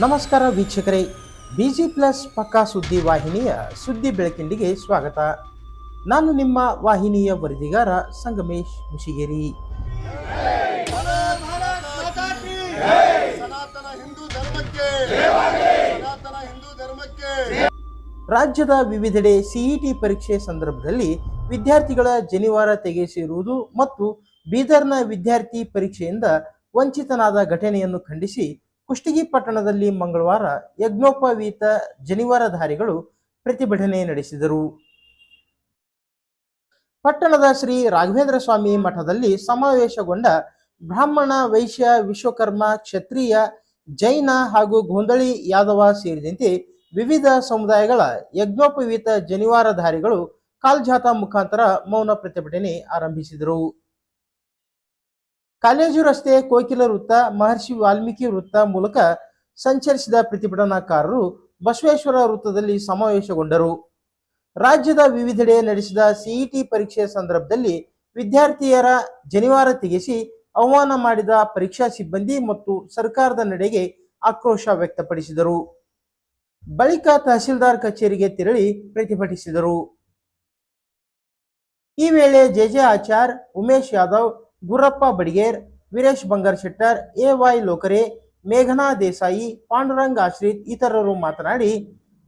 ನಮಸ್ಕಾರ ವೀಕ್ಷಕರೇ. B G plus ಪಕ್ಕಾ ಸುದ್ದಿ ವಾಹಿನಿಯ ಸುದ್ದಿ ಬೆಳಕಿಂಡಿಗೆ ಸ್ವಾಗತ. ನಾನು ನಿಮ್ಮ ವಾಹಿನಿಯ ವರದಿಗಾರ ಸಂಗಮೇಶ್ ಮುಷಿಗೇರಿ. ರಾಜ್ಯದ ವಿವಿಧೆಡೆ ಸಿಇಟಿ ಪರೀಕ್ಷೆ ಸಂದರ್ಭದಲ್ಲಿ ವಿದ್ಯಾರ್ಥಿಗಳ ಜನಿವಾರ ತೆಗೆಸಿರುವುದು ಮತ್ತು ಬೀದರ್ನ ವಿದ್ಯಾರ್ಥಿ ಪರೀಕ್ಷೆಯಿಂದ ವಂಚಿತನಾದ ಘಟನೆಯನ್ನು ಖಂಡಿಸಿ ಕುಷ್ಟಗಿ ಪಟ್ಟಣದಲ್ಲಿ ಮಂಗಳವಾರ ಯಜ್ಞೋಪವೀತ ಜನಿವಾರಧಾರಿಗಳು ಪ್ರತಿಭಟನೆ ನಡೆಸಿದರು. ಪಟ್ಟಣದ ಶ್ರೀ ರಾಘವೇಂದ್ರ ಸ್ವಾಮಿ ಮಠದಲ್ಲಿ ಸಮಾವೇಶಗೊಂಡ ಬ್ರಾಹ್ಮಣ ವೈಶ್ಯ ವಿಶ್ವಕರ್ಮ ಕ್ಷತ್ರಿಯ ಜೈನ ಹಾಗೂ ಗೋಂದಳಿ ಯಾದವ ಸೇರಿದಂತೆ ವಿವಿಧ ಸಮುದಾಯಗಳ ಯಜ್ಞೋಪವೀತ ಜನಿವಾರಧಾರಿಗಳು ಕಾಲ್ಜಾತ ಮುಖಾಂತರ ಮೌನ ಪ್ರತಿಭಟನೆ ಆರಂಭಿಸಿದರು. ಕಾಲೇಜು ರಸ್ತೆ, ಕೋಕಿಲ ವೃತ್ತ, ಮಹರ್ಷಿ ವಾಲ್ಮೀಕಿ ವೃತ್ತ ಮೂಲಕ ಸಂಚರಿಸಿದ ಪ್ರತಿಭಟನಾಕಾರರು ಬಸವೇಶ್ವರ ವೃತ್ತದಲ್ಲಿ ಸಮಾವೇಶಗೊಂಡರು. ರಾಜ್ಯದ ವಿವಿಧೆಡೆ ನಡೆಸಿದ ಸಿಇಟಿ ಪರೀಕ್ಷೆ ಸಂದರ್ಭದಲ್ಲಿ ವಿದ್ಯಾರ್ಥಿಯರ ಜನಿವಾರ ತೆಗೆಸಿ ಅವಮಾನ ಮಾಡಿದ ಪರೀಕ್ಷಾ ಸಿಬ್ಬಂದಿ ಮತ್ತು ಸರ್ಕಾರದ ನಡೆಗೆ ಆಕ್ರೋಶ ವ್ಯಕ್ತಪಡಿಸಿದರು. ಬಳಿಕ ತಹಸೀಲ್ದಾರ್ ಕಚೇರಿಗೆ ತೆರಳಿ ಪ್ರತಿಭಟಿಸಿದರು. ಈ ವೇಳೆ J J Achar, Umesh Yadav Gurappa Badiger, Veeresh Bangar Shettar, A Y Lokare, ಮೇಘನಾ ದೇಸಾಯಿ, ಪಾಂಡುರಂಗ್ ಆಶ್ರಿತ್ ಇತರರು ಮಾತನಾಡಿ,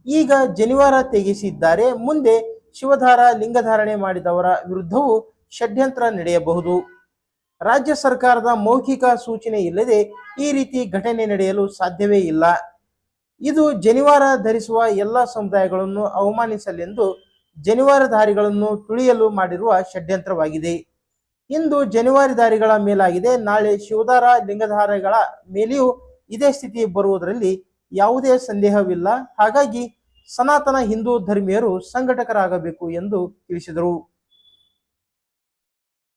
ಈಗ ಜನಿವಾರ ತೆಗೆಸಿದ್ದಾರೆ. ಮುಂದೆ ಶಿವಧಾರ ಲಿಂಗಧಾರಣೆ ಮಾಡಿದವರ ವಿರುದ್ಧವೂ ಷಡ್ಯಂತ್ರ ನಡೆಯಬಹುದು. ರಾಜ್ಯ ಸರ್ಕಾರದ ಮೌಖಿಕ ಸೂಚನೆ ಇಲ್ಲದೆ ಈ ರೀತಿ ಘಟನೆ ನಡೆಯಲು ಸಾಧ್ಯವೇ ಇಲ್ಲ. ಇದು ಜನಿವಾರ ಧರಿಸುವ ಎಲ್ಲ ಸಮುದಾಯಗಳನ್ನು ಅವಮಾನಿಸಲೆಂದು ಜನಿವಾರಧಾರಿಗಳನ್ನು ತುಳಿಯಲು ಮಾಡಿರುವ ಷಡ್ಯಂತ್ರವಾಗಿದೆ. ಇಂದು ಜನಿವಾರಿಧಾರಿಗಳ ಮೇಲಾಗಿದೆ. ನಾಳೆ ಶಿವಧಾರ ಲಿಂಗಧಾರಿಗಳ ಮೇಲೆಯೂ ಇದೇ ಸ್ಥಿತಿ ಬರುವುದರಲ್ಲಿ ಯಾವುದೇ ಸಂದೇಹವಿಲ್ಲ. ಹಾಗಾಗಿ ಸನಾತನ ಹಿಂದೂ ಧರ್ಮೀಯರು ಸಂಘಟಕರಾಗಬೇಕು ಎಂದು ತಿಳಿಸಿದರು.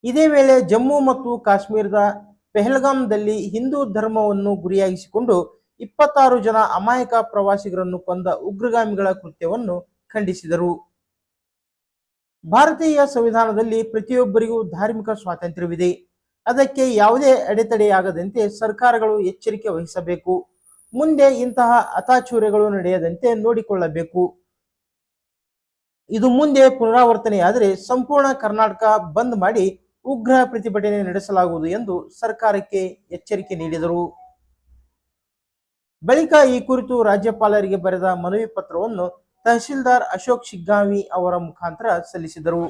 ಇದೇ ವೇಳೆ ಜಮ್ಮು ಮತ್ತು ಕಾಶ್ಮೀರದ ಪೆಹಲ್ಗಾಂದಲ್ಲಿ ಹಿಂದೂ ಧರ್ಮವನ್ನು ಗುರಿಯಾಗಿಸಿಕೊಂಡು ಇಪ್ಪತ್ತಾರು ಜನ ಅಮಾಯಕ ಪ್ರವಾಸಿಗರನ್ನು ಕೊಂದ ಉಗ್ರಗಾಮಿಗಳ ಕೃತ್ಯವನ್ನು ಖಂಡಿಸಿದರು. ಭಾರತೀಯ ಸಂವಿಧಾನದಲ್ಲಿ ಪ್ರತಿಯೊಬ್ಬರಿಗೂ ಧಾರ್ಮಿಕ ಸ್ವಾತಂತ್ರ್ಯವಿದೆ. ಅದಕ್ಕೆ ಯಾವುದೇ ಅಡೆತಡೆಯಾಗದಂತೆ ಸರ್ಕಾರಗಳು ಎಚ್ಚರಿಕೆ ವಹಿಸಬೇಕು. ಮುಂದೆ ಇಂತಹ ಅತಾಚೂರ್ಯಗಳು ನಡೆಯದಂತೆ ನೋಡಿಕೊಳ್ಳಬೇಕು. ಇದು ಮುಂದೆ ಪುನರಾವರ್ತನೆಯಾದರೆ ಸಂಪೂರ್ಣ ಕರ್ನಾಟಕ ಬಂದ್ ಮಾಡಿ ಉಗ್ರ ಪ್ರತಿಭಟನೆ ನಡೆಸಲಾಗುವುದು ಎಂದು ಸರ್ಕಾರಕ್ಕೆ ಎಚ್ಚರಿಕೆ ನೀಡಿದರು. ಬಳಿಕ ಈ ಕುರಿತು ರಾಜ್ಯಪಾಲರಿಗೆ ಬರೆದ ಮನವಿ ಪತ್ರವನ್ನು ತಹಶೀಲ್ದಾರ್ ಅಶೋಕ್ ಶಿಗ್ಗಾವಿ ಅವರ ಮುಖಾಂತರ ಸಲ್ಲಿಸಿದರು.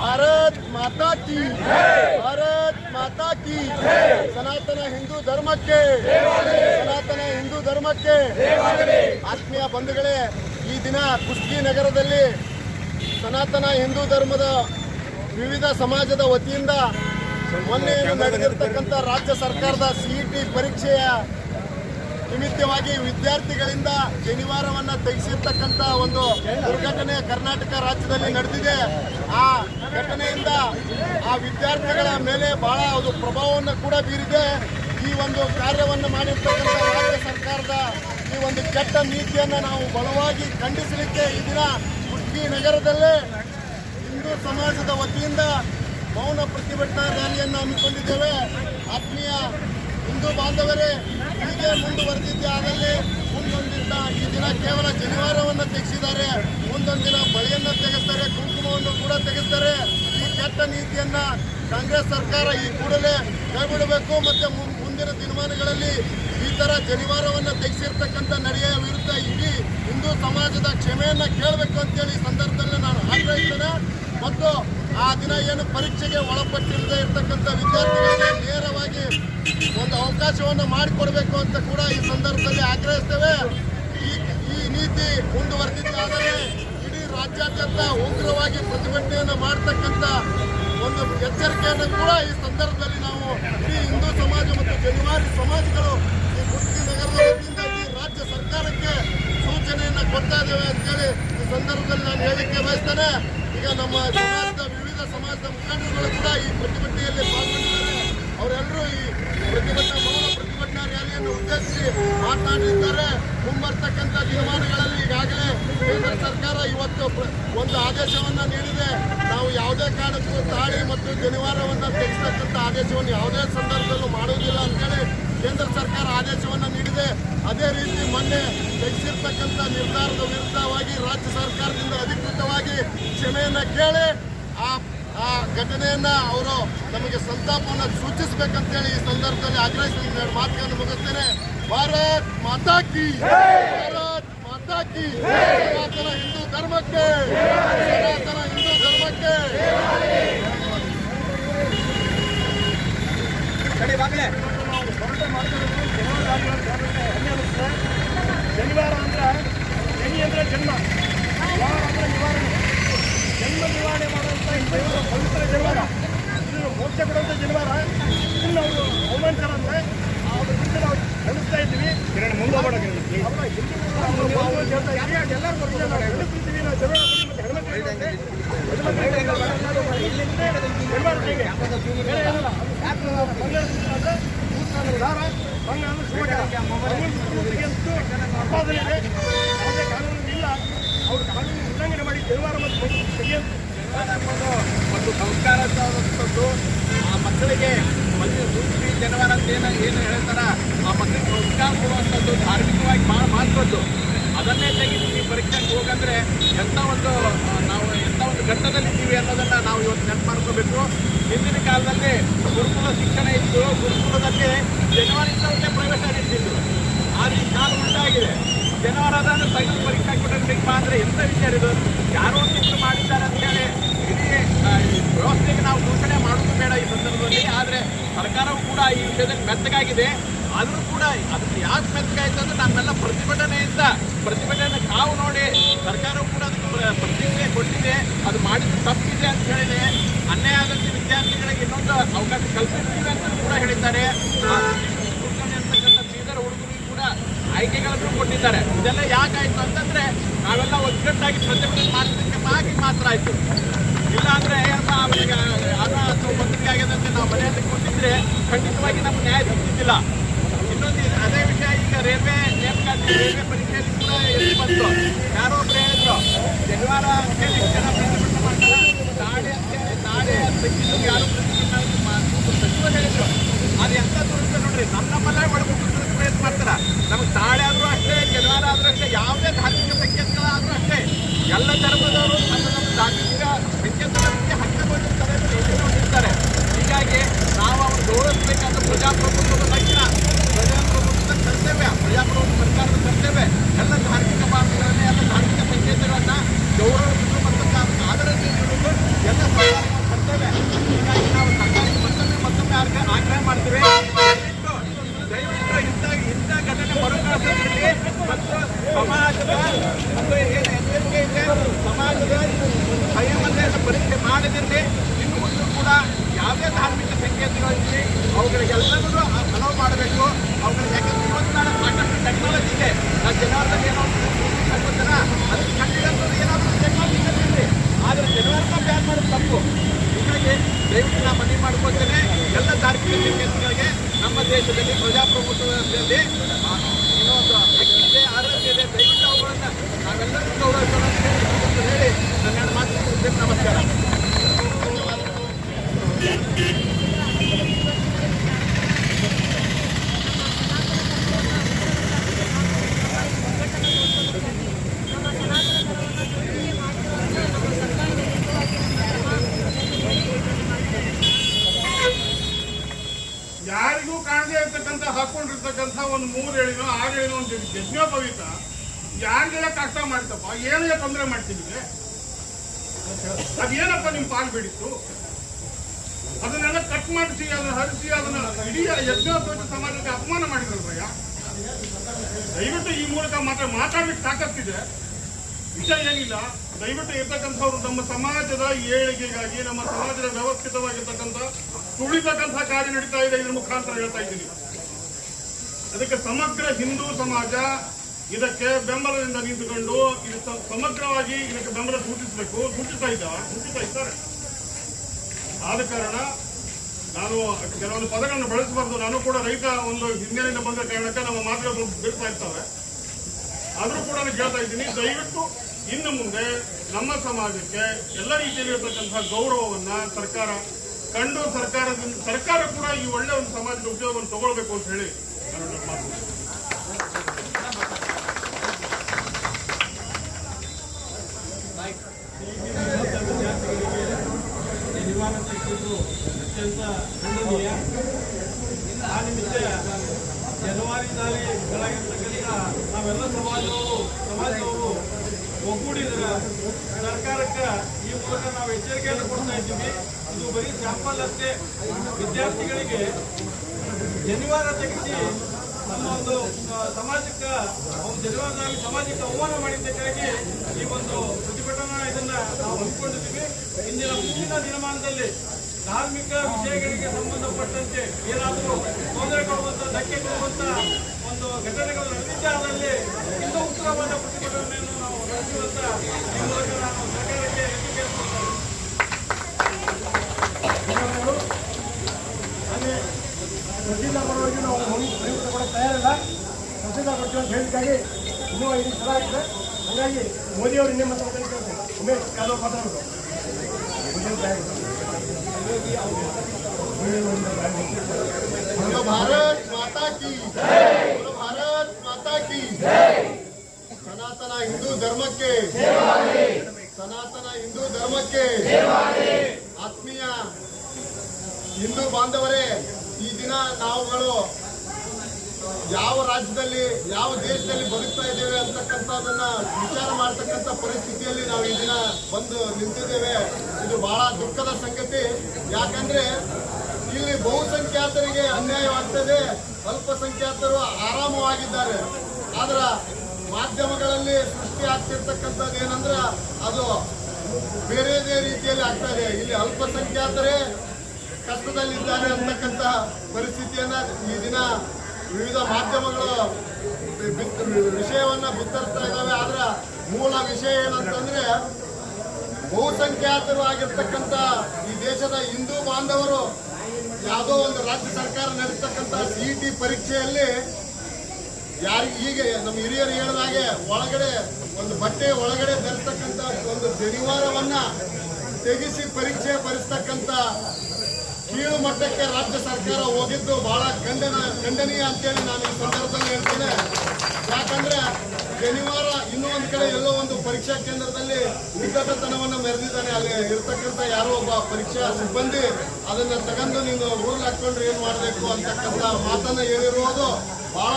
ಭಾರತ್ ಮಾತಾ ಕಿ ಭಾರತ್ ಮಾತಾ ಕಿ ಸನಾತನ ಹಿಂದೂ ಧರ್ಮಕ್ಕೆ ಸನಾತನ ಹಿಂದೂ ಧರ್ಮಕ್ಕೆ ಆತ್ಮೀಯ ಬಂಧುಗಳೇ, ಈ ದಿನ ಕುಷ್ಟಗಿ ನಗರದಲ್ಲಿ ಸನಾತನ ಹಿಂದೂ ಧರ್ಮದ ವಿವಿಧ ಸಮಾಜದ ವತಿಯಿಂದ ಮೊನ್ನೆ ನಡೆದಿರ್ತಕ್ಕಂಥ ರಾಜ್ಯ ಸರ್ಕಾರದ ಸಿಇಟಿ ಪರೀಕ್ಷೆಯ ನಿಮಿತ್ತವಾಗಿ ವಿದ್ಯಾರ್ಥಿಗಳಿಂದ ಶನಿವಾರವನ್ನ ತೆಗೆಸಿರ್ತಕ್ಕಂಥ ಒಂದು ದುರ್ಘಟನೆ ಕರ್ನಾಟಕ ರಾಜ್ಯದಲ್ಲಿ ನಡೆದಿದೆ. ಆ ಘಟನೆಯಿಂದ ಆ ವಿದ್ಯಾರ್ಥಿಗಳ ಮೇಲೆ ಬಹಳ ಒಂದು ಪ್ರಭಾವವನ್ನು ಕೂಡ ಬೀರಿದೆ. ಈ ಒಂದು ಕಾರ್ಯವನ್ನು ಮಾಡಿರ್ತಕ್ಕಂಥ ರಾಜ್ಯ ಸರ್ಕಾರದ ಈ ಒಂದು ಕೆಟ್ಟ ನೀತಿಯನ್ನು ನಾವು ಬಲವಾಗಿ ಖಂಡಿಸಲಿಕ್ಕೆ ಈ ದಿನ ನಗರದಲ್ಲೇ ಹಿಂದೂ ಸಮಾಜದ ವತಿಯಿಂದ ಮೌನ ಪ್ರತಿಭಟನಾ ರ್ಯಾಲಿಯನ್ನು ಹಮ್ಮಿಕೊಂಡಿದ್ದೇವೆ. ಆತ್ಮೀಯ ಹಿಂದೂ ಬಾಂಧವರೇ, ಹೀಗೆ ಮುಂದುವರೆದಿದ್ದೆ ಆಗಲಿ ಮುಂದೊಂದಿನ ಈ ದಿನ ಕೇವಲ ಜನಿವಾರವನ್ನು ತೆಗೆಸಿದ್ದಾರೆ. ಮುಂದೊಂದಿನ ದಿನ ಬಳಿಯನ್ನು ತೆಗೆಸ್ತಾರೆ, ಕುಂಕುಮವನ್ನು ಕೂಡ ತೆಗೆಸ್ತಾರೆ. ಈ ಕೆಟ್ಟ ನೀತಿಯನ್ನ ಕಾಂಗ್ರೆಸ್ ಸರ್ಕಾರ ಈ ಕೂಡಲೇ ಕೈಬಿಡಬೇಕು. ಮತ್ತೆ ಮುಂದಿನ ದಿನಮಾನಗಳಲ್ಲಿ ಈ ಥರ ಜನಿವಾರವನ್ನು ತೆಗೆಸಿರ್ತಕ್ಕಂಥ ನಡೆಯ ವಿರುದ್ಧ ಇಡೀ ಹಿಂದೂ ಸಮಾಜದ ಕ್ಷಮೆಯನ್ನು ಕೇಳಬೇಕು ಅಂತೇಳಿ ಈ ಸಂದರ್ಭದಲ್ಲಿ ನಾನು ಆಗ್ರಹಿಸ್ತೇನೆ. ಮತ್ತು ಆ ದಿನ ಏನು ಪರೀಕ್ಷೆಗೆ ಒಳಪಟ್ಟಿರದೇ ಇರ್ತಕ್ಕಂಥ ವಿದ್ಯಾರ್ಥಿಗಳಿಗೆ ನೇರವಾಗಿ ಒಂದು ಅವಕಾಶವನ್ನು ಮಾಡಿಕೊಡಬೇಕು ಅಂತ ಕೂಡ ಈ ಸಂದರ್ಭದಲ್ಲಿ ಆಗ್ರಹಿಸ್ತೇವೆ. ಈ ಈ ನೀತಿ ಮುಂದುವರೆದಿದ್ದಾದರೆ ಇಡೀ ರಾಜ್ಯಾದ್ಯಂತ ಉಗ್ರವಾಗಿ ಪ್ರತಿಭಟನೆಯನ್ನು ಮಾಡತಕ್ಕಂಥ ಒಂದು ಎಚ್ಚರಿಕೆಯನ್ನು ಕೂಡ ಈ ಸಂದರ್ಭದಲ್ಲಿ ನಾವು ಇಡೀ ಹಿಂದೂ ಸಮಾಜ ಮತ್ತು ಜನಿವಾರಿ ಸಮಾಜಗಳು ಮತ್ತು ತಾಳಿ ಮತ್ತು ಜನಿವಾರವನ್ನು ತೆಗೆಸತಕ್ಕಂಥ ಆದೇಶವನ್ನು ಯಾವುದೇ ಸಂದರ್ಭದಲ್ಲೂ ಮಾಡುವುದಿಲ್ಲ ಅಂತೇಳಿ ಕೇಂದ್ರ ಸರ್ಕಾರ ಆದೇಶವನ್ನು ನೀಡಿದೆ. ಅದೇ ರೀತಿ ಮೊನ್ನೆ ತೆಗೆಸಿರ್ತಕ್ಕಂಥ ನಿರ್ಧಾರದ ವಿರುದ್ಧವಾಗಿ ರಾಜ್ಯ ಸರ್ಕಾರದಿಂದ ಅಧಿಕೃತವಾಗಿ ಕ್ಷಮೆಯನ್ನು ಕೇಳಿ ಆ ಆ ಘಟನೆಯನ್ನು ಅವರು ನಮಗೆ ಸಂತಾಪವನ್ನು ಸೂಚಿಸಬೇಕಂತೇಳಿ ಈ ಸಂದರ್ಭದಲ್ಲಿ ಆಗ್ರಹಿಸಿ ನಾನು ಮಾತುಗಳನ್ನು ಮುಗಿಸ್ತೇನೆ. ಭಾರತ್ ಮಾತಾಕಿ ಭಾರತ್ ಮಾತಾಕಿ ಹಿಂದೂ ಧರ್ಮಕ್ಕೆ. ಶನಿವಾರ ಅಂದ್ರೆ ಶನಿ ಅಂದ್ರೆ ಜನ್ಮ ವಾರ ಅಂದ್ರೆ ನಿವಾರಣೆ ಜನ್ಮ ನಿವಾರಣೆ ಮಾಡುವಂತ ಈ ದೇವರ ಪವಿತ್ರ ಜನವಾರ ಇದು ಮೋಕ್ಷ ಕೊಡುವಂತ ಜನವಾರ ಇದನ್ನ ಅವರು ಅವಮಾನಿಸ್ತಾರ ಅಂದ್ರೆ ಅವ್ರ ವಿರುದ್ಧ ನಾವು ಖಂಡಿಸ್ತಾ ಇದ್ದೀವಿ ಅವರ ಹಿಂದೂಗಳು ಅವ್ರನ್ನ ಅವಮಾನ ಹೇಳ್ತಾ ಇದ್ದೀವಿ. ಎಲ್ಲರೂ ಬರ್ತಾರೆ. ನಾವು ಖಂಡಿಸ್ತಿದ್ದೀವಿ. ನಾವು ಜನವಾರ ಬಗ್ಗೆ ಮತ್ತೆ ಹೆಣ್ಮಕ್ಳು ಇರುತ್ತೆ. ಹೆಣ್ಮಕ್ಳಿಗೆ ಇಲ್ಲಿಂದ ಜನವಾರ ಹೇಗೆ? ಬೇರೆ ಏನಿಲ್ಲ. ಯಾಕೆ ನಾವು ಬಂಗಾರ ಅಂದ್ರೆ ಭೂಸ್ವಾಮಿ ಉದಾರ, ಬಂಗಾರ ಶಿವಕ. ಅಮೂಲ್ಯ ಅಪಾದನೆ ಇದೆ ಯಾವುದೇ ಕಾನೂನು ಇಲ್ಲ ಅವರು ಕಾನೂನು ಉಲ್ಲಂಘನೆ ಮಾಡಿ ಜನವಾರ ಮತ್ತು ತೆಗೆಯುವಂತ ಒಂದು ಸಂಸ್ಕಾರ ಆ ಮಕ್ಕಳಿಗೆ ಸೂಚಿ ಜನವರ ಅಂತ ಏನು ಏನು ಹೇಳ್ತಾರ, ಆ ಮಕ್ಕಳಿಗೆ ಸಂಸ್ಕಾರ ಕೊಡುವಂಥದ್ದು ಧಾರ್ಮಿಕವಾಗಿ ಭಾಳ ಮಹತ್ವದ್ದು ಅದನ್ನೇ ತೆಗೆದು ನೀವು ಪರೀಕ್ಷೆಗೆ ಹೋಗಂದ್ರೆ ಎಂಥ ಒಂದು ನಾವು ಎಂಥ ಒಂದು ಘಟ್ಟದಲ್ಲಿ ಇದ್ದೀವಿ ಅನ್ನೋದನ್ನ ನಾವು ಇವತ್ತು ನೆನಪು ಮಾಡ್ಕೋಬೇಕು. ಹಿಂದಿನ ಕಾಲದಲ್ಲಿ ಗುರುಕುಲ ಶಿಕ್ಷಣ ಇತ್ತು. ಗುರುಕುಲದಲ್ಲಿ ಜನವರಿಂದ ಪ್ರವೇಶ ನೀಡ್ತಿದ್ರು ಆದರೆ ಕಾಲ ಉಂಟಾಗಿದೆ ಜನವರ ಅದನ್ನು ತೆಗೆದು ಪರೀಕ್ಷೆ ಕೊಟ್ಟಿರ್ಬೇಕು ಅಂದ್ರೆ ಎಂಥ ವಿಚಾರ ಇದು? ಯಾರೋ ಒಂದಿಷ್ಟು ಮಾಡಿದ್ದಾರೆ ಅಂತ ಹೇಳಿ ಇಡೀ ವ್ಯವಸ್ಥೆಗೆ ನಾವು ದೂಷಣೆ ಮಾಡೋದು ಬೇಡ ಈ ಸಂದರ್ಭದಲ್ಲಿ. ಆದರೆ ಸರ್ಕಾರವು ಕೂಡ ಈ ವಿಷಯದಲ್ಲಿ ಮೆತ್ತಗಾಗಿದೆ. ಆದರೂ ಕೂಡ ಅದು ಯಾಕೆ ಮೆತ್ತಗಾಯಿತು ಅಂದ್ರೆ ನಮ್ಮೆಲ್ಲ ಪ್ರತಿಭಟನೆಯಿಂದ, ಪ್ರತಿಭಟನೆ ಕಾವು ನೋಡಿ ಸರ್ಕಾರವು ಕೂಡ ಅದಕ್ಕೆ ಪ್ರ- ಪ್ರತಿಕ್ರಿಯೆ ಕೊಟ್ಟಿದೆ. ಅದು ಮಾಡಿದ್ದು ತಪ್ಪಿದೆ ಅಂತ ಹೇಳಿದೆ. ಅನ್ಯಾಯ ಆದಂಥ ವಿದ್ಯಾರ್ಥಿಗಳಿಗೆ ಇನ್ನೊಂದು ಪ್ರತಿಭಟನೆ ಮಾಡೋದಕ್ಕೆ ಆಗಿ ಮಾತ್ರ ಆಯ್ತು. ಇಲ್ಲ ಅಂದ್ರೆ ಹಣ ಅಥವಾ ಮಂತ್ರಿ ಆಗ್ಯದಂತೆ ನಾವು ಮನೆಯಲ್ಲಿ ಕೊಟ್ಟಿದ್ರೆ ಖಂಡಿತವಾಗಿ ನಮ್ಗೆ ನ್ಯಾಯ ಸಿಗ್ತಿದ್ದಿಲ್ಲ. ಇನ್ನೊಂದು ಅದೇ ವಿಷಯ, ಈಗ ರೈಲ್ವೆ, ನೇಮಕಾತಿ ರೈಲ್ವೆ ಪರೀಕ್ಷೆಯಲ್ಲಿ ಕೂಡ ಎಲ್ಲಿ ಬಂತು? ಯಾರೋ ಒಬ್ರು ಹೇಳಿದ್ರು ಶನಿವಾರ ಅಂತ ಹೇಳಿ ಇಷ್ಟ್ ಜನ ಪ್ರತಿಭಟನೆ ಮಾಡ್ತಾರೆ ನಾಳೆ ಅಂತ ಹೇಳಿ ನಾಳೆ ತೆಗೆದು ಯಾರು ಪ್ರತಿಭಟನೆ ಮಾಡ್ತಾರೆ ಸಚಿವರು ಹೇಳಿದ್ರು ಅದು ಎಂತ ದುರುಪಯೋಗ ನೋಡ್ರಿ ನಮ್ಮ ನಮ್ಮಲ್ಲೇ ಒಳಗೊಂಡು ಪ್ರಯತ್ನ ಮಾಡ್ತಾರ ನಮಗೆ ತಾಳೆ ಆದ್ರೂ ಅಷ್ಟೇ ಶನಿವಾರ ಆದ್ರೂ ಅಷ್ಟೇ ಯಾವುದೇ ಧಾರ್ಮಿಕ ಸಂಕೇತಗಳಾದ್ರೂ ಅಷ್ಟೇ ಎಲ್ಲ ಧರ್ಮದವರು ನಮ್ಮ ನಮ್ಮ ಧಾರ್ಮಿಕ ಸಂಕೇತಗಳಿಗೆ ಹಕ್ಕು ಹೊಂದಿರ್ತಾರೆ ಹೊಂದಿರ್ತಾರೆ ಹೀಗಾಗಿ ನಾವು ಅವ್ರು ಗೌರವಿಸಬೇಕಾದ ಪ್ರಜಾಪ್ರಭುತ್ವದ ಲಕ್ಷಣ ಪ್ರಜಾಪ್ರಭುತ್ವದ ಕರ್ತವ್ಯ ಪ್ರಜಾಪ್ರಭುತ್ವ ಸರ್ಕಾರದ ಕರ್ತವ್ಯ ಎಲ್ಲ ಧಾರ್ಮಿಕ ಭಾವನೆಗಳನ್ನ ಎಲ್ಲ ಧಾರ್ಮಿಕ ಸಂಕೇತಗಳನ್ನ ಗೌರವಿಸುವುದು ಮತ್ತು ಅದಕ್ಕೆ ಆದರ ನೀಡುವುದು ಎಲ್ಲ ಸರ್ಕಾರದ ಕರ್ತವ್ಯ ಹೀಗಾಗಿ ನಾವು ಸರ್ಕಾರಕ್ಕೆ ಮತ್ತೊಮ್ಮೆ ಮತ್ತೊಮ್ಮೆ ಆಗ್ರಹ ಆಗ್ರಹ ಮಾಡ್ತೀವಿ ದಯವಿಟ್ಟು ದಯವಿಟ್ಟು ಇಂಥ ಇಂಥ ಘಟನೆ ಮರುಕಳಿಸೋದ್ರಲ್ಲಿ ಮತ್ತು ಸಮಾಜದ ಮತ್ತು ಏನು ಎಚ್ಚರಿಕೆ ಇದೆ ಸಮಾಜದ ಸಂಯಮತೆಯನ್ನು ಪರೀಕ್ಷೆ ಮಾಡದಿರಲಿ ಇನ್ನು ಮುಂದೆ ಕೂಡ ಯಾವುದೇ ಧಾರ್ಮಿಕ ಸಂಕೇತಗಳಿರಲಿ ಅವುಗಳಿಗೆಲ್ಲರೂ ಅಲೋ ಮಾಡಬೇಕು. ಅವುಗಳಿಗೆ ಯಾಕಂದ್ರೆ ಇವತ್ತು ನಾಳೆ ಸಾಕಷ್ಟು ಟೆಕ್ನಾಲಜಿ ಇದೆ. ನಾವು ಜನವರದಲ್ಲಿ ಏನೋ ಗೊತ್ತಲ್ಲ ಅದಕ್ಕೆ ಕಂಡಿಡೋದು ಏನಾದರೂ ಟೆಕ್ನಾಲಜಿ ಇರಲಿ ಆದರೆ ಜನವರನ್ನ ಬ್ಯಾನ್ ಮಾಡೋದು ತಪ್ಪು. ಹೀಗಾಗಿ ದಯವಿಟ್ಟು ನಾನು ಮನವಿ ಮಾಡ್ಕೊಳ್ತೇನೆ ಎಲ್ಲ ಧಾರ್ಮಿಕ ಸಂಕೇತಗಳಿಗೆ ನಮ್ಮ ದೇಶದಲ್ಲಿ ಪ್ರಜಾಪ್ರಭುತ್ವ ವ್ಯವಸ್ಥೆಯಲ್ಲಿ ಆ, ಏನೋ ಒಂದು ಹಕ್ಕಿದೆ ಆರೋಗ್ಯ ಇದೆ. ದಯವಿಟ್ಟು ಅವುಗಳನ್ನು ನಾವೆಲ್ಲರೂ ಗೌರವಿಸೋಣ ಅಂತ ಹೇಳಿ ಅಂತ ಹೇಳಿ ನನ್ನ ಎರಡು ಮಾತು ಮುಗಿಸ್ತೇನೆ. ನಮಸ್ಕಾರ ಕಾಣದೇ ಇರ್ತಕ್ಕಂಥ ಹಾಕೊಂಡಿರ್ತಕ್ಕಂಥ ಒಂದು ಮೂರು ಹೇಳಿನೋ, ಆರು ಹೇಳಿನೋ ಒಂದು ಯಜ್ಞೋಪವೀತ, ಯಾರಿಗೆಲ್ಲ ಕಷ್ಟ ಮಾಡ್ತಪ್ಪ ಏನೇ ತೊಂದರೆ ಮಾಡ್ತಿದ್ವಿ. ಅದೇನಪ್ಪ ನಿಮ್ ಪಾಲ್ ಬಿಡಿತ್ತು? ಅದನ್ನೆಲ್ಲ ಕಟ್ ಮಾಡಿಸಿ, ಅದನ್ನ ಹರಿಸಿ, ಅದನ್ನ ಇಡೀ ಯಜ್ಞೋಪವೀತ ಸಮಾಜಕ್ಕೆ ಅಪಮಾನ ಮಾಡಿದ್ರಲ್ರಯ್ಯ ದಯವಿಟ್ಟು ಈ ಮೂಲಕ ಮಾತ್ರ ಮಾತಾಡ್ಲಿಕ್ಕೆ ತಾಕತ್ತಿದೆ. ವಿಷಯ ಏನಿಲ್ಲ. ದಯವಿಟ್ಟು ಇರ್ತಕ್ಕಂಥವ್ರು ನಮ್ಮ ಸಮಾಜದ ಏಳಿಗೆಗಾಗಿ, ನಮ್ಮ ಸಮಾಜದ ವ್ಯವಸ್ಥಿತವಾಗಿರ್ತಕ್ಕಂಥ ತುಳಿತಕ್ಕಂಥ ಕಾರ್ಯ ನಡೀತಾ ಇದೆ ಇದ್ರ ಮುಖಾಂತರ ಹೇಳ್ತಾ ಇದ್ದೀನಿ. ಅದಕ್ಕೆ ಸಮಗ್ರ ಹಿಂದೂ ಸಮಾಜ ಇದಕ್ಕೆ ಬೆಂಬಲದಿಂದ ನಿಂತುಕೊಂಡು ಇದು ಸಮಗ್ರವಾಗಿ ಇದಕ್ಕೆ ಬೆಂಬಲ ಸೂಚಿಸಬೇಕು. ಸೂಚಿಸ್ತಾ ಇದ್ದಾವ ಸೂಚಿಸ್ತಾ ಇದ್ದಾರೆ. ಆದ ಕಾರಣ ನಾನು ಕೆಲವೊಂದು ಪದಗಳನ್ನು ಬಳಸಬಾರ್ದು. ನಾನು ಕೂಡ ರೈತ ಒಂದು ಹಿಂದಿನಿಂದ ಬಂದ ಕಾರಣಕ್ಕೆ ನಮ್ಮ ಮಾತುಗಳು ಬಿಡ್ತಾ ಇರ್ತವೆ. ಆದರೂ ಕೂಡ ನಾನು ಕೇಳ್ತಾ ಇದ್ದೀನಿ, ದಯವಿಟ್ಟು ಇನ್ನು ಮುಂದೆ ನಮ್ಮ ಸಮಾಜಕ್ಕೆ ಎಲ್ಲ ರೀತಿಯಲ್ಲಿ ಇರತಕ್ಕಂಥ ಗೌರವವನ್ನು ಸರ್ಕಾರ ಕಂಡು ಸರ್ಕಾರದಿಂದ ಸರ್ಕಾರ ಕೂಡ ಈ ಒಳ್ಳೆ ಒಂದು ಸಮಾಜದ ಉದ್ಯೋಗವನ್ನು ತಗೊಳ್ಬೇಕು ಅಂತ ಹೇಳಿ ಅತ್ಯಂತ ಖಂಡನೀಯ ಆ ನಿಮಿಷ ಜನವರಿ ದಾಳಿ ಕೆಳಗಿರ್ತಕ್ಕಂಥ ನಾವೆಲ್ಲ ಸಮಾಜದವರು ಸಮಾಜದವರು ಒಗ್ಗೂಡಿದ್ರೆ ಸರ್ಕಾರಕ್ಕೆ ಈ ಮೂಲಕ ನಾವು ಎಚ್ಚರಿಕೆಯನ್ನು ಕೊಡ್ತಾ ಇದ್ದೀವಿ. ಇದು ಬರೀ ಸ್ಯಾಂಪಲ್ ಅಷ್ಟೇ. ವಿದ್ಯಾರ್ಥಿಗಳಿಗೆ ಜನಿವಾರ ತೆಗೆಸಿ ನಮ್ಮ ಒಂದು ಸಮಾಜಕ್ಕ, ಅವ್ರು ಜನಿವಾರದಲ್ಲಿ ಸಮಾಜಕ್ಕೆ ಅವಮಾನ ಮಾಡಿದ್ದಕ್ಕಾಗಿ ಈ ಒಂದು ಪ್ರತಿಭಟನಾ ಇದನ್ನ ನಾವು ಹಮ್ಮಿಕೊಂಡಿದ್ದೀವಿ. ಇಂದಿನ ಮುಂದಿನ ದಿನಮಾನದಲ್ಲಿ ಧಾರ್ಮಿಕ ವಿಷಯಗಳಿಗೆ ಸಂಬಂಧಪಟ್ಟಂತೆ ಏನಾದರೂ ತೊಂದರೆ ಕೊಡುವಂತ, ಧಕ್ಕೆ ಕೊಡುವಂತ ಒಂದು ಘಟನೆಗಳು ನಡೆದಿದ್ದಾದಲ್ಲಿ ಇನ್ನೂ ಉತ್ತರವಾದ ಪ್ರತಿಭಟನೆಯನ್ನು ನಾವು ನಡೆಸುವಂತ ಈ ಮೂಲಕ ನಾನು ಸರ್ಕಾರಕ್ಕೆ ಎಚ್ಚರಿಕೆ ಕೊಡ್ತಾ ಇದ್ದೀನಿ. ತಹಸೀಲ್ದಾರ್ ಬರೋವರೆಗೆ ನಾವು ಮನೆ ಮನೆ ಇರಲ್ಲ ಸಂಸದ ಕೊಡ್ತೀವಿ ಅಂತ ಹೇಳಿದ್ದಾಗಿ ಇನ್ನೂ ಐದು ಸಲ ಆಗಿದೆ ಹಾಗಾಗಿ ಮೋದಿಯವರು ಇನ್ನೇ ಮತ್ತೆ ಉಮೇಶ್ ಯಾದವ್ ಮಾತಾಡೋದು ಭಾರತ್ ಮಾತಾ ಕಿ ಭಾರತ್ ಮಾತಾ ಕಿ ಸನಾತನ ಹಿಂದೂ ಧರ್ಮಕ್ಕೆ ಸನಾತನ ಹಿಂದೂ ಧರ್ಮಕ್ಕೆ ಆತ್ಮೀಯ ಹಿಂದೂ ಬಾಂಧವರೇ ಈ ದಿನ ನಾವುಗಳು ಯಾವ ರಾಜ್ಯದಲ್ಲಿ, ಯಾವ ದೇಶದಲ್ಲಿ ಬದುಕ್ತಾ ಇದ್ದೇವೆ ಅಂತಕ್ಕಂಥದನ್ನ ವಿಚಾರ ಮಾಡ್ತಕ್ಕಂಥ ಪರಿಸ್ಥಿತಿಯಲ್ಲಿ ನಾವು ಈ ದಿನ ಬಂದು ನಿಂತಿದ್ದೇವೆ. ಇದು ಬಹಳ ದುಃಖದ ಸಂಗತಿ. ಯಾಕಂದ್ರೆ ಇಲ್ಲಿ ಬಹುಸಂಖ್ಯಾತರಿಗೆ ಅನ್ಯಾಯವಾಗ್ತದೆ. ಅಲ್ಪಸಂಖ್ಯಾತರು ಆರಾಮವಾಗಿದ್ದಾರೆ. ಆದ್ರ ಮಾಧ್ಯಮಗಳಲ್ಲಿ ಸೃಷ್ಟಿ ಆಗ್ತಿರ್ತಕ್ಕಂಥದ್ದು ಏನಂದ್ರೆ ಅದು ಬೇರೆ ಬೇರೆ ರೀತಿಯಲ್ಲಿ ಆಗ್ತಾ ಇದೆ. ಇಲ್ಲಿ ಅಲ್ಪಸಂಖ್ಯಾತರೇ ಕಷ್ಟದಲ್ಲಿದ್ದಾರೆ ಅಂತಕ್ಕಂತಹ ಪರಿಸ್ಥಿತಿಯನ್ನ ಈ ದಿನ ವಿವಿಧ ಮಾಧ್ಯಮಗಳು ವಿಷಯವನ್ನು ಬಿತ್ತರಿಸ್ತಾ ಇದ್ದಾವೆ. ಆದರೆ ಮೂಲ ವಿಷಯ ಏನಂತಂದ್ರೆ ಬಹುಸಂಖ್ಯಾತರು ಆಗಿರ್ತಕ್ಕಂಥ ಈ ದೇಶದ ಹಿಂದೂ ಬಾಂಧವರು ಯಾವುದೋ ಒಂದು ರಾಜ್ಯ ಸರ್ಕಾರ ನಡೆಸ್ತಕ್ಕಂಥ ಟಿ ಪರೀಕ್ಷೆಯಲ್ಲಿ ಯಾರಿಗೆ ಈಗ ನಮ್ಮ ಹಿರಿಯರು ಹೇಳಿದಾಗೆ ಒಳಗಡೆ ಒಂದು ಬಟ್ಟೆ ಒಳಗಡೆ ಧರಿಸ್ತಕ್ಕಂಥ ಒಂದು ಜನಿವಾರವನ್ನ ತೆಗೆಸಿ ಪರೀಕ್ಷೆ ಬರೆಸ್ತಕ್ಕಂಥ ಕೀಳು ಮಟ್ಟಕ್ಕೆ ರಾಜ್ಯ ಸರ್ಕಾರ ಹೋಗಿದ್ದು ಬಹಳ ಖಂಡನ ಖಂಡನೀಯ ಅಂತೇಳಿ ನಾನು ಈ ಸಂದರ್ಭದಲ್ಲಿ ಹೇಳ್ತೇನೆ. ಯಾಕಂದ್ರೆ ಶನಿವಾರ ಇನ್ನೂ ಒಂದು ಕಡೆ ಎಲ್ಲೋ ಒಂದು ಪರೀಕ್ಷಾ ಕೇಂದ್ರದಲ್ಲಿ ನಿಕಟತನವನ್ನು ಮೆರೆದಿದ್ದಾನೆ. ಅಲ್ಲಿ ಇರ್ತಕ್ಕಂಥ ಯಾರೋ ಒಬ್ಬ ಪರೀಕ್ಷಾ ಸಿಬ್ಬಂದಿ ಅದನ್ನ ತಗೊಂಡು ನೀನು ರೂಲ್ ಹಾಕೊಂಡ್ರೆ ಏನ್ ಮಾಡಬೇಕು ಅಂತಕ್ಕಂಥ ಮಾತನ್ನ ಹೇಳಿರುವುದು ಬಹಳ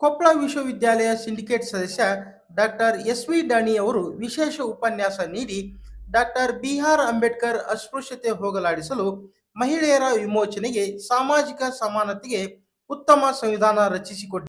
ಕೊಪ್ಪಳ ವಿಶ್ವವಿದ್ಯಾಲಯ ಸಿಂಡಿಕೇಟ್ ಸದಸ್ಯ ಡಾಕ್ಟರ್ ಎಸ್ ವಿ ಡಾಣಿ ಅವರು ವಿಶೇಷ ಉಪನ್ಯಾಸ ನೀಡಿ ಡಾಕ್ಟರ್ ಬಿಆರ್ ಅಂಬೇಡ್ಕರ್ ಅಸ್ಪೃಶ್ಯತೆ ಹೋಗಲಾಡಿಸಲು ಮಹಿಳೆಯರ ವಿಮೋಚನೆಗೆ ಸಾಮಾಜಿಕ ಸಮಾನತೆಗೆ ಉತ್ತಮ ಸಂವಿಧಾನ ರಚಿಸಿಕೊಟ್ಟಿದ್ದಾರೆ